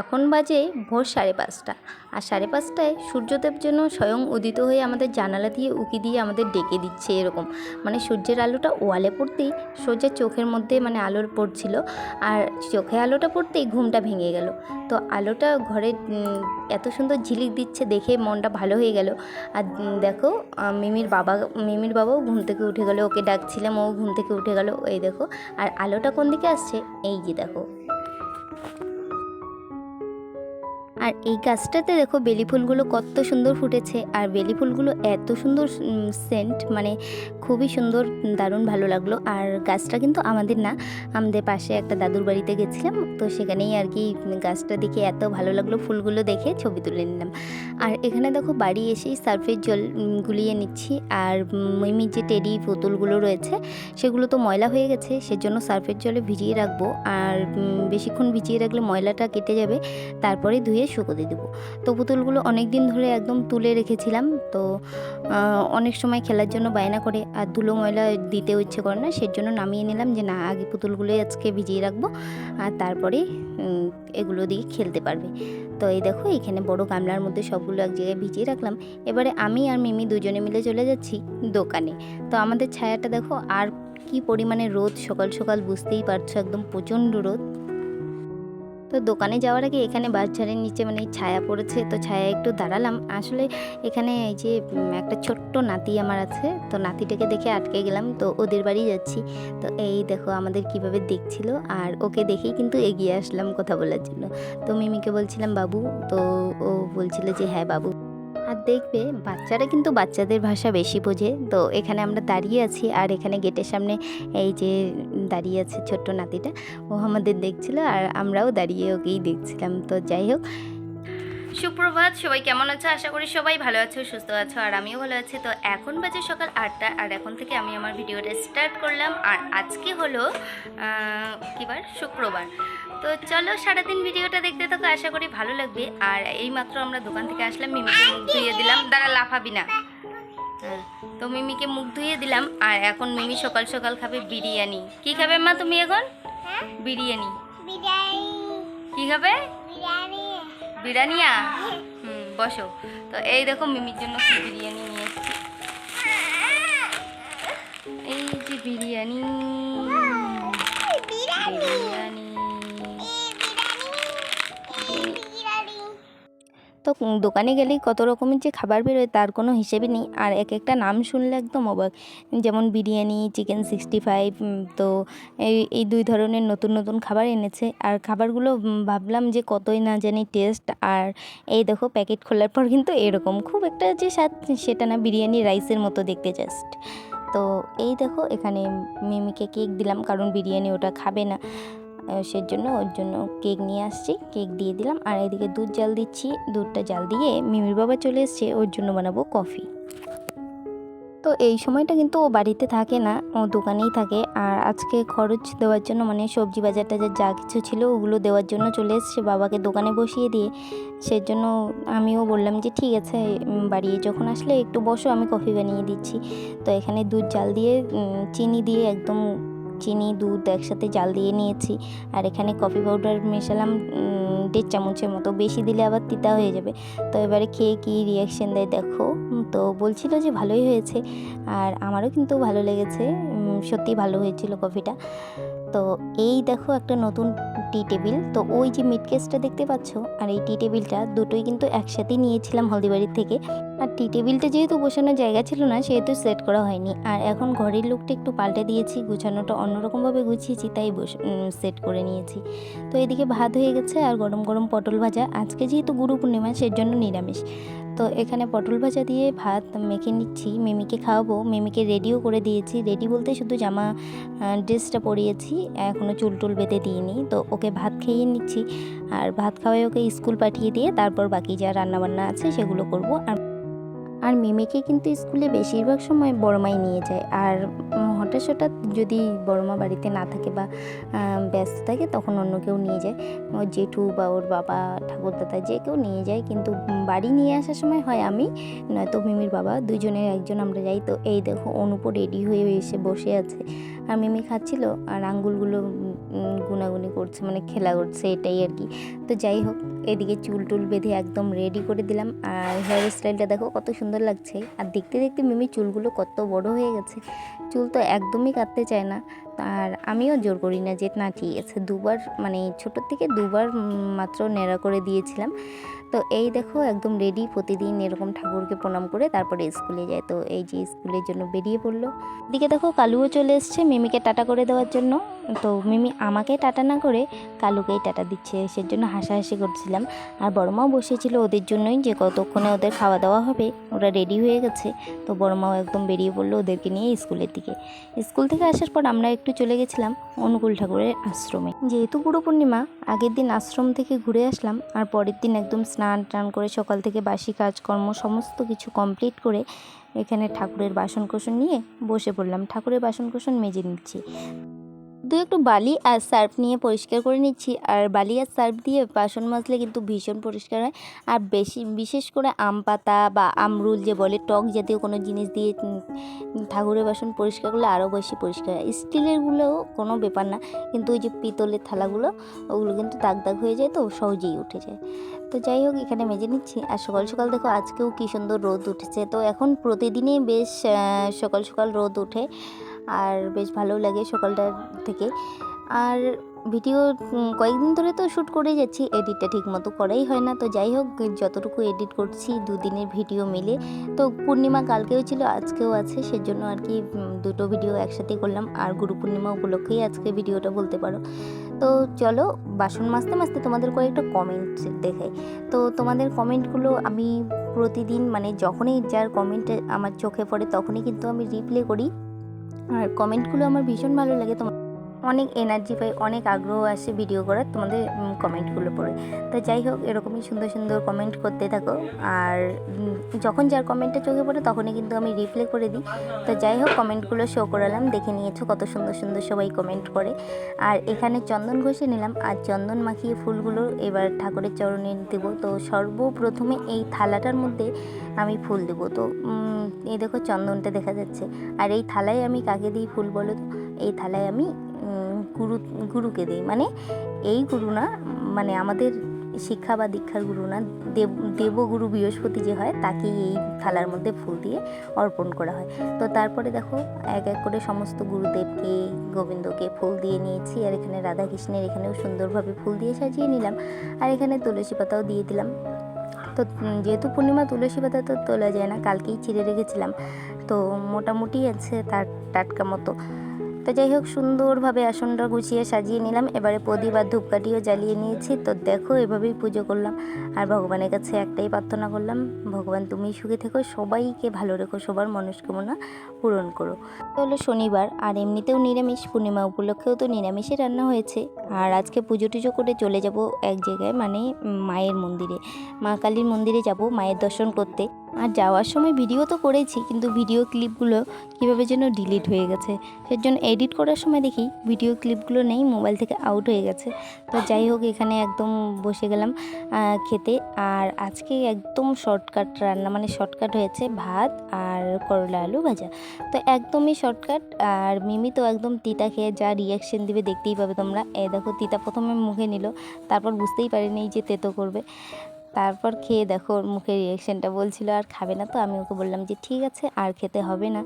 এখন বাজে ভোর সাড়ে পাঁচটা। আর সাড়ে পাঁচটায় সূর্যদেব যেন স্বয়ং উদিত হয়ে আমাদের জানালা দিয়ে উকি দিয়ে আমাদের ডেকে দিচ্ছে এরকম। মানে সূর্যের আলোটা ওয়ালে পড়তেই সোজা চোখের মধ্যে মানে আলোর পড়ছিল। আর চোখে আলোটা পড়তেই ঘুমটা ভেঙে গেল। তো আলোটা ঘরে এত সুন্দর ঝিলিক দিচ্ছে দেখে মনটা ভালো হয়ে গেল। আর দেখো মিমির বাবা, মিমির বাবাও ঘুম থেকে উঠে গেলো, ওকে ডাকছিলাম, ও ঘুম থেকে উঠে গেল। এই দেখো, আর আলোটা কোন দিকে আসছে? এই যে দেখো। আর এই গাছটাতে দেখো বেলি ফুলগুলো কত সুন্দর ফুটেছে, আর বেলি ফুলগুলো এত সুন্দর সেন্ট মানে খুবই সুন্দর, দারুণ ভালো লাগল। আর গাছটা কিন্তু আমাদের না, আমাদের পাশে একটা দাদুর বাড়িতে গেছিলাম, তো সেখানেই আর কি গাছটা দেখে এত ভালো লাগল ফুলগুলো দেখে, ছবি তুলে নিলাম। আর এখানে দেখো বাড়ি এসেই সার্ফের জল গুলিয়ে নিচ্ছি, আর মিমির যে টেডি বোতলগুলো রয়েছে, সেগুলো তো ময়লা হয়ে গেছে, সেজন্য সার্ফের জলে ভিজিয়ে রাখব। আর বেশিক্ষণ ভিজিয়ে রাখলে ময়লাটা কেটে যাবে, তারপরে ধুয়ে শুকোতে দেবো। তো পুতুলগুলো অনেক দিন ধরে একদম তুলে রেখেছিলাম। তো অনেক সময় খেলার জন্য বায়না করে আর ধুলো ময়লা দিতেও ইচ্ছে করে না সের জন্য নামিয়ে নিলাম যে না, আগে পুতুলগুলো আজকে ভিজিয়ে রাখব আর তারপরে এগুলো দিয়ে খেলতে পারবে। তো এই দেখো, এখানে বড় গামলার মধ্যে সবগুলো এক জায়গায় ভিজিয়ে রাখলাম। এবারে আমি আর মিমি দুজনে মিলে চলে যাচ্ছি দোকানে। তো আমাদের ছায়াটা দেখো, আর কি পরিমাণে রোদ, সকাল সকাল বুঝতেই পারছ, একদম প্রচণ্ড রোদ। তো দোকানে যাওয়ার আগে এখানে বাচ্চারের নিচে মানে ছায়া পড়েছে, তো ছায়া একটু দাঁড়ালাম। আসলে এখানে এই যে একটা ছোট্ট নাতি আমার আছে, তো নাতিটাকে দেখে আটকে গেলাম, তো ওদের বাড়ি যাচ্ছি। তো এই দেখো আমাদের কীভাবে দেখছিল, আর ওকে দেখেই কিন্তু এগিয়ে আসলাম কথা বলার জন্য। তো মিমিকে বলছিলাম, বাবু, তো ও বলছিল যে হ্যাঁ বাবু। আর দেখবে, বাচ্চারা কিন্তু বাচ্চাদের ভাষা বেশি বোঝে। তো এখানে আমরা দাঁড়িয়ে আছি, আর এখানে গেটের সামনে এই যে দাঁড়িয়ে আছে ছোট্ট নাতিটা। ও আমাদের দেখছিল আর আমরাও দাঁড়িয়ে ওকেই দেখছিলাম। তো যাই হোক। সুপ্রভাত সবাই কেমন আছো? আশা করি সবাই ভালো আছো সুস্থ আছো আর আমিও ভালো আছি। তো এখন বাজে সকাল আটটা আর এখন থেকে আমি আমার ভিডিওটা স্টার্ট করলাম। আর আজকে হলো আহ, কি বার? শুক্রবার। তো চলো সারাদিন ভিডিওটা দেখতে থাকো আশা করি ভালো লাগবে। আর এই মাত্র আমরা দোকান থেকে আসলাম মিমিকে মুখ ধুয়ে দিলাম। দাঁড়া লাফাবি না। তো মিমিকে মুখ ধুয়ে দিলাম আর এখন মিমি সকাল সকাল খাবে বিরিয়ানি। কি খাবে মা তুমি এখন? বিরিয়ানি। বিরিয়ানি। কি খাবে? বিরিয়ানি। বিরিয়ানিয়া হুম বসো। তো এই দেখো মিমির জন্য কি বিরিয়ানি নিয়ে এসেছি। এই যে বিরিয়ানি। দোকানে গেলেই কত রকমের যে খাবার বেরোয় তার কোনো হিসেবে নেই। আর এক একটা নাম শুনলে একদম অবাক। যেমন বিরিয়ানি, চিকেন সিক্সটি ফাইভ তো এই এই দুই ধরনের নতুন নতুন খাবার এনেছে। আর খাবারগুলো ভাবলাম যে কতই না জানি টেস্ট। আর এই দেখো, প্যাকেট খোলার পর কিন্তু এরকম। খুব একটা যে স্বাদ, সেটা না, বিরিয়ানি রাইসের মতো দেখতে জাস্ট তো এই দেখো, এখানে মিমিকে কেক দিলাম, কারণ বিরিয়ানি ওটা খাবে না। সেজন্য ওর জন্য কেক নিয়ে আসছি। কেক দিয়ে দিলাম। আর এদিকে দুধ জাল দিচ্ছি। দুধটা জাল দিয়ে মিমির বাবা চলে এসছে। ওর জন্য বানাবো কফি। তো এই সময়টা কিন্তু ও বাড়িতে থাকে না, ও দোকানেই থাকে। আর আজকে খরচ দেওয়ার জন্য মানে সবজি বাজার টাজার যা কিছু ছিল, ওগুলো দেওয়ার জন্য চলে এসছে বাবাকে দোকানে বসিয়ে দিয়ে। সেজন্য আমিও বললাম যে, ঠিক আছে বাড়ি যখন আসলে একটু বসো, আমি কফি বানিয়ে দিচ্ছি। তো এখানে দুধ জাল দিয়ে চিনি দিয়ে একদম চিনি, দুধ একসাথে জাল দিয়ে নিয়েছি। আর এখানে কফি পাউডার মেশালাম দেড় চামচের মতো। বেশি দিলে আবার তিতা হয়ে যাবে। তো এবারে খেয়ে কী রিয়াকশান দেয় দেখো। তো বলছিল যে ভালোই হয়েছে। আর আমারও কিন্তু ভালো লেগেছে। সত্যি ভালো হয়েছিল কফিটা তো এই দেখো একটা নতুন টি টেবিল। তো ওই যে মিড কেসটা দেখতে পাচ্ছ, আর এই টি টেবিলটা দুটোই কিন্তু একসাথেই নিয়েছিলাম হলদিবাড়ির থেকে। আর টি টেবিলটা যেহেতু বসানোর জায়গা ছিল না, সেহেতু সেট করা হয়নি। আর এখন ঘরের লুকটা একটু পাল্টে দিয়েছি, গুছানোটা অন্যরকমভাবে গুছিয়েছি, তাই সেট করে নিয়েছি। তো এদিকে ভাত হয়ে গেছে আর গরম গরম পটল ভাজা। আজকে যেহেতু গুরু পূর্ণিমা সের জন্য নিরামিষ। তো এখানে পটল ভাজা দিয়ে ভাত মেখে নিচ্ছি, মিমিকে খাওয়াবো। মিমিকে রেডিও করে দিয়েছি। রেডি বলতে শুধু জামা ড্রেসটা পরিয়েছি এখনও চুল টুল বেঁধে দিইনি। তো ওকে ভাত খেয়ে নিচ্ছি। আর ভাত খাওয়াই ওকে স্কুল পাঠিয়ে দিয়ে তারপর বাকি যা রান্নাবান্না আছে সেগুলো করব। আর আর মিমিকে কিন্তু স্কুলে বেশিরভাগ সময় বড়মাই নিয়ে যায়। আর হঠাৎ হঠাৎ যদি বড়মা বাড়িতে না থাকে বা ব্যস্ত থাকে তখন অন্য কেউ নিয়ে যায়। ওর জেঠু বা ওর বাবা ঠাকুরদাদা যে কেউ নিয়ে যায়। কিন্তু বাড়ি নিয়ে আসার সময় হয় আমি, নয়তো মিমির বাবা দুজনের একজন আমরা যাই। তো এই দেখো অনুপো রেডি হয়ে এসে বসে আছে। আর মিমি খাচ্ছিল আর আঙ্গুলগুলো গুনাগুনি করছে মানে খেলা করছে, এটাই আর কি। তো যাই হোক এদিকে চুল টুল বেঁধে একদম রেডি করে দিলাম। আর হেয়ার স্টাইলটা দেখো কত সুন্দর লাগছে। আর দেখতে দেখতে মিমি চুলগুলো কত বড় হয়ে গেছে। চুল তো একদমই কাটতে চায় না। আর আমিও জোর করি না যে, না, ঠিক আছে, দুবার মানে ছোটোর থেকে দুবার মাত্র নেড়া করে দিয়েছিলাম। তো এই দেখো একদম রেডি প্রতিদিন এরকম ঠাকুরকে প্রণাম করে তারপরে স্কুলে যায়। তো এই যে স্কুলের জন্য বেরিয়ে পড়ল। দিকে দেখো কালুও চলে এসছে মিমিকে টাটা করে দেওয়ার জন্য। তো মিমি আমাকে টাটা না করে কালুকেই টাটা দিচ্ছে। সের জন্য হাসাহাসি করছিলাম আর বড়মাও বসেছিল ওদের জন্যই যে কতক্ষণে ওদের খাওয়া দাওয়া হবে, ওরা রেডি হয়ে গেছে। তো বড়মাও একদম বেরিয়ে পড়ল ওদেরকে নিয়ে স্কুলের দিকে। স্কুল থেকে আসার পর আমরা একটু চলে গেছিলাম অনুকূল ঠাকুরের আশ্রমে। যেহেতু গুরু পূর্ণিমা, আগের দিন আশ্রম থেকে ঘুরে আসলাম আর পরের দিন একদম স্নান টান করে সকাল থেকে বাসি কাজকর্ম সমস্ত কিছু কমপ্লিট করে এখানে ঠাকুরের বাসন কোসন নিয়ে বসে পড়লাম। ঠাকুরের বাসন কোসন মেজে নিচ্ছি। দু একটু বালি আর সার্ফ নিয়ে পরিষ্কার করে নিচ্ছি। আর বালি আর সার্ফ দিয়ে বাসন মাজলে কিন্তু ভীষণ পরিষ্কার হয়। আর বেশি, বিশেষ করে আম পাতা বা আমরুল যে বলে টক জাতীয় কোনো জিনিস দিয়ে ঠাকুরের বাসন পরিষ্কার করলে আরও বেশি পরিষ্কার হয়। স্টিলেরগুলোও কোনো ব্যাপার না, কিন্তু ওই যে পিতলের থালাগুলো, ওগুলো কিন্তু দাগ দাগ হয়ে যায় তো সহজেই উঠে যায়। তো যাই হোক, এখানে মেজে নিচ্ছি। আর সকাল সকাল দেখো আজকেও কী সুন্দর রোদ উঠেছে। তো এখন প্রতিদিনই বেশ সকাল সকাল রোদ ওঠে আর বেশ ভালো লাগে সকালটার থেকে। আর ভিডিও কয়েকদিন ধরে তো শ্যুট করে যাচ্ছি, এডিটটা ঠিক মতো করাই হয় না। তো যাই হোক, যতটুকু এডিট করছি, দুদিনের ভিডিও মিলে। তো পূর্ণিমা কালকেও ছিল, আজকেও আছে, সেজন্য আর কি দুটো ভিডিও একসাথে করলাম। আর গুরু পূর্ণিমা উপলক্ষেই আজকে ভিডিওটা বলতে পারো। তো চলো, বাসন মাজতে মাজতে তোমাদের কয়েকটা কমেন্ট দেখাই। তো তোমাদের কমেন্টগুলো আমি প্রতিদিন মানে যখনই যার কমেন্ট আমার চোখে পড়ে, তখনই কিন্তু আমি রিপ্লে করি। আর কমেন্টগুলো আমার ভীষণ ভালো লাগে তোমার অনেক এনার্জি পাই, অনেক আগ্রহ আসে ভিডিও করার, তোমাদের কমেন্টগুলো পড়ে। তো যাই হোক, এরকমই সুন্দর সুন্দর কমেন্ট করতে থাকো। আর যখন যার কমেন্টটা চোখে পড়ে, তখনই কিন্তু আমি রিপ্লে করে দিই। তো যাই হোক কমেন্টগুলো শো করালাম, দেখে নিয়েছো কত সুন্দর সুন্দর সবাই কমেন্ট করে। আর এখানে চন্দন ঘষে নিলাম, আর চন্দন মাখিয়ে ফুলগুলো এবার ঠাকুরের চরণে দেব। তো সর্বপ্রথমে এই থালাটার মধ্যে আমি ফুল দেবো। তো এই দেখো চন্দনটা দেখা যাচ্ছে। আর এই থালায় আমি কাকে দিই ফুল বলো তো? এই থালায় আমি গুরু, গুরুকে দিই। মানে এই গুরু না মানে আমাদের শিক্ষা বা দীক্ষার গুরু না, দেব দেবগুরু বৃহস্পতি যে হয়, তাকেই এই থালার মধ্যে ফুল দিয়ে অর্পণ করা হয়। তো তারপরে দেখো, এক এক করে সমস্ত গুরুদেবকে, গোবিন্দকে ফুল দিয়ে নিয়েছি। আর এখানে রাধাকৃষ্ণের এখানেও সুন্দরভাবে ফুল দিয়ে সাজিয়ে নিলাম। আর এখানে তুলসী পাতাও দিয়ে দিলাম। তো যেহেতু পূর্ণিমা তুলসী পাতা তো তোলা যায় না, কালকেই চিড়ে রেখেছিলাম। তো মোটামুটি আছে তার টাটকা মতো। তো যাই হোক, সুন্দরভাবে আসনটা গুছিয়ে সাজিয়ে নিলাম। এবারে প্রদীপ আর ধূপকাঠিও জ্বালিয়ে নিয়েছি। তো দেখো, এভাবেই পুজো করলাম। আর ভগবানের কাছে একটাই প্রার্থনা করলাম, ভগবান তুমি সুখে থেকো, সবাইকে ভালো রেখো, সবার মনস্কামনা পূরণ করো। তো হলো শনিবার, আর এমনিতেও নিরামিষ, পূর্ণিমা উপলক্ষেও তো নিরামিষে রান্না হয়েছে। আর আজকে পুজো টুজো করে চলে যাব এক জায়গায় মানে মায়ের মন্দিরে, মা কালীর মন্দিরে যাব, মায়ের দর্শন করতে। আর যাওয়ার সময় ভিডিও তো করেছি, কিন্তু ভিডিও ক্লিপগুলো কীভাবে যেন ডিলিট হয়ে গেছে। সের জন্য এডিট করার সময় দেখি ভিডিও ক্লিপগুলো নেই মোবাইল থেকে আউট হয়ে গেছে। তো যাই হোক, এখানে একদম বসে গেলাম খেতে। আর আজকে একদম শর্টকাট রান্না মানে শর্টকাট হয়েছে ভাত আর করলা আলু ভাজা। তো একদমই শর্টকাট আর মিমি তো একদম তিতা খেয়ে যা রিয়াকশন দিবে দেখতেই পাবে তোমরা। এ দেখো, তিতা প্রথমে মুখে নিল, তারপর বুঝতেই পারিনি যে তেতো করবে। তারপর খেয়ে দেখো ওর মুখের রিয়াকশানটা বলছিল, আর খাবে না তো? আমি ওকে বললাম যে, ঠিক আছে, আর খেতে হবে না।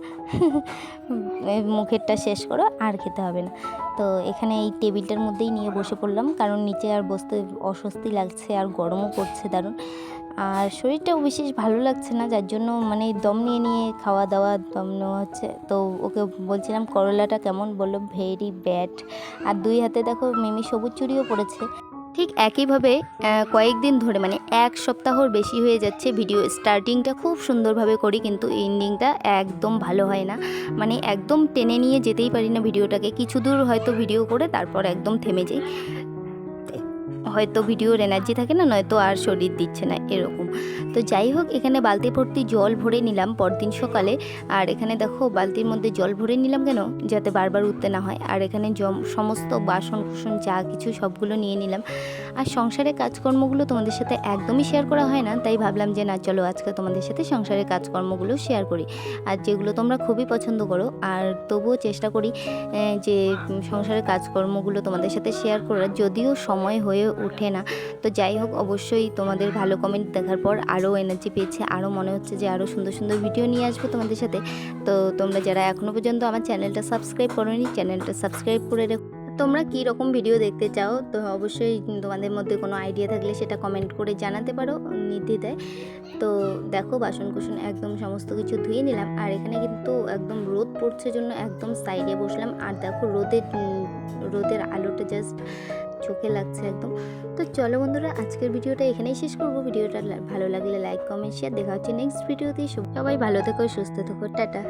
মুখেরটা শেষ করো, আর খেতে হবে না। তো এখানে এই টেবিলটার মধ্যেই নিয়ে বসে পড়লাম, কারণ নিচে আর বসতে অস্বস্তি লাগছে, আর গরমও পড়ছে দারুণ। আর শরীরটাও বিশেষ ভালো লাগছে না, যার জন্য মানে দম নিয়ে নিয়ে খাওয়া দাওয়া, দম নেওয়া হচ্ছে। তো ওকে বলছিলাম, করলাটা কেমন? বলল, ভেরি ব্যাড। আর দুই হাতে দেখো মিমি সবুজ চুড়িও পড়েছে ঠিক একইভাবে কয়েকদিন ধরে মানে এক সপ্তাহর বেশি হয়ে যাচ্ছে ভিডিও। স্টার্টিংটা খুব সুন্দরভাবে করি, কিন্তু এন্ডিংটা একদম ভালো হয় না। মানে একদম টেনে নিয়ে যেতেই পারি না ভিডিওটাকে। কিছু দূর হয়তো ভিডিও করে, তারপর একদম থেমে যাই। হয়তো ভিডিওর এনার্জি থাকে না, নয়তো আর শরীর দিচ্ছে না, এরকম। তো যাই হোক, এখানে বালতি ভর্তি জল ভরে নিলাম পরদিন সকালে। আর এখানে দেখো, বালতির মধ্যে জল ভরে নিলাম কেন? যাতে বারবার উঠতে না হয়। আর এখানে সমস্ত বাসন কুসন যা কিছু সবগুলো নিয়ে নিলাম। আর সংসারের কাজকর্মগুলো তোমাদের সাথে একদমই শেয়ার করা হয় না। তাই ভাবলাম যে, না, চলো আজকে তোমাদের সাথে সংসারের কাজকর্মগুলো শেয়ার করি। আর যেগুলো তোমরা খুবই পছন্দ করো, আর তবুও চেষ্টা করি যে, সংসারের কাজকর্মগুলো তোমাদের সাথে শেয়ার করার। যদিও সময় হয়ে ওঠে না। তো যাই হোক, অবশ্যই তোমাদের ভালো কমেন্ট দেখার পর আরও এনার্জি পেয়েছে আরও মনে হচ্ছে যে আরও সুন্দর সুন্দর ভিডিও নিয়ে আসব তোমাদের সাথে। তো তোমরা যারা এখনও পর্যন্ত আমার চ্যানেলটা সাবস্ক্রাইব করোনি চ্যানেলটা সাবস্ক্রাইব করে রেখো। তোমরা কী রকম ভিডিও দেখতে চাও, তো অবশ্যই তোমাদের মধ্যে কোনো আইডিয়া থাকলে সেটা কমেন্ট করে জানাতে পারো নির্দ্বিধায় তো দেখো বাসন কুসন একদম সমস্ত কিছু ধুয়ে নিলাম, আর এখানে কিন্তু একদম রোদ পড়ছে জন্য একদম সাইডে বসলাম। আর দেখো, রোদের রোদের আলোটা জাস্ট চোখে লাগছে একদম। তো চলো বন্ধুরা, আজকের ভিডিওটা এখানেই শেষ করব। ভিডিওটা ভালো লাগলে লাইক কমেন্ট শেয়ার দেখা হচ্ছে নেক্সট ভিডিওতে সবাই ভালো থেকো, সুস্থ থেকো। টাটা।